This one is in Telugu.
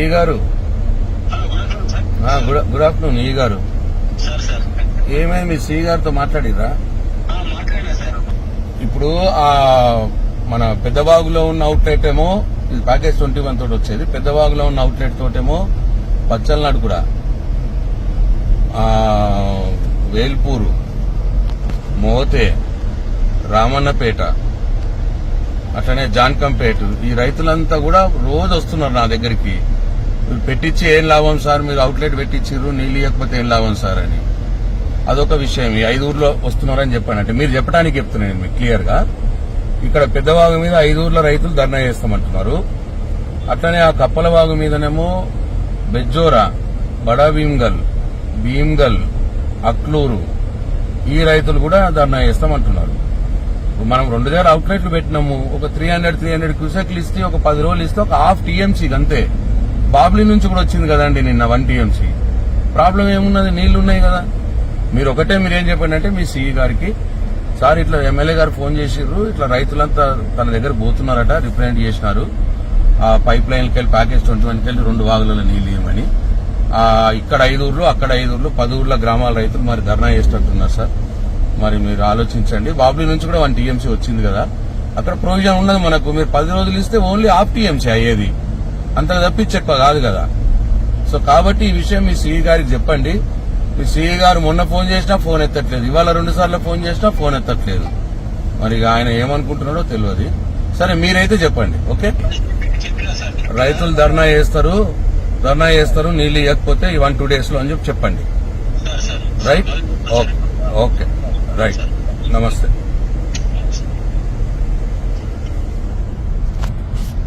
ఈ గారు? గుడ్ ఆఫ్టర్నూన్ ఈ గారు? ఏమైంది? మీ సి గారితో మాట్లాడిరా ఇప్పుడు ఆ మన పెద్దబాగులో ఉన్న అవుట్లెట్ ఏమో ఇది ప్యాకేజ్ ట్వంటీ వన్ తోటి వచ్చేది. పెద్దబాగులో ఉన్న అవుట్లెట్ తోటేమో పచ్చలనాడు కూడా. వేల్పూరు మోతే రామన్నపేట అట్లనే జాన్కంపేట. ఈ రైతులంతా కూడా రోజు వస్తున్నారు నా దగ్గరికి. పెట్టించి ఏం లాభం సార్? మీరు అవుట్లెట్ పెట్టించారు నీళ్ళు ఇవ్వకపోతే ఏం లాభం సార్ అని. అదొక విషయం. ఈ ఐదు వస్తున్నారని చెప్పాను అంటే మీరు చెప్పడానికి చెప్తున్నాను మీకు క్లియర్గా ఇక్కడ పెద్దవాగు మీద ఐదు రైతులు ధర్నా చేస్తామంటున్నారు. అట్లనే ఆ కప్పలవాగు మీదనేమో బెజ్జోరా బడా భీమ్గల్ భీమ్గల్ అక్లూరు ఈ రైతులు కూడా ధర్నా చేస్తామంటున్నారు. మనం రెండు దగ్గర అవుట్లెట్లు పెట్టినాము. ఒక త్రీ హండ్రెడ్ త్రీ హండ్రెడ్ క్యూసెక్లు ఇస్తే ఒక పది రోజులు ఇస్తే ఒక హాఫ్ టీఎంసీ అంతే. బాబ్లీ నుంచి కూడా వచ్చింది కదండి నిన్న వన్ టీఎంసీ. ప్రాబ్లం ఏమున్నది? నీళ్ళు ఉన్నాయి కదా. మీరు ఒకటే మీరు ఏం చెప్పండి అంటే మీ సిఈ గారికి సార్ ఇట్లా ఎమ్మెల్యే గారు ఫోన్ చేసిర్రు ఇట్లా రైతులంతా తన దగ్గర పోతున్నారట రిప్రజెంట్ చేసినారు. ఆ పైప్ లైన్కి వెళ్ళి ప్యాకేజ్ ట్వంటీ వన్కి వెళ్ళి రెండు వాగులలో నీళ్ళు ఇవ్వమని ఇక్కడ ఐదు ఊర్లు అక్కడ ఐదు ఊర్లు పది ఊర్ల గ్రామాల రైతులు మరి ధర్నా చేసేటట్టున్నారు సార్. మరి మీరు ఆలోచించండి. బాబ్లీ నుంచి కూడా వన్ టీఎంసీ వచ్చింది కదా. అక్కడ ప్రొవిజన్ ఉన్నది మనకు. మీరు పది రోజులు ఇస్తే ఓన్లీ హాఫ్ టీఎంసీ అయ్యేది. అంతకు తప్పించి ఎక్కువ కాదు కదా. సో కాబట్టి ఈ విషయం మీ సిఈ గారికి చెప్పండి. మీ సిఈ గారు మొన్న ఫోన్ చేసినా ఫోన్ ఎత్తట్లేదు. ఇవాళ రెండు సార్లు ఫోన్ చేసినా ఫోన్ ఎత్తట్లేదు. మరి ఆయన ఏమనుకుంటున్నాడో తెలియదు. సరే మీరైతే చెప్పండి ఓకే? రైతులు ధర్నా చేస్తారు. ధర్నా చేస్తారు నీళ్ళు ఇవ్వకపోతే ఈ వన్ టూ డేస్లో అని చెప్పి చెప్పండి. Right okay. ఓకే. రైట్ నమస్తే.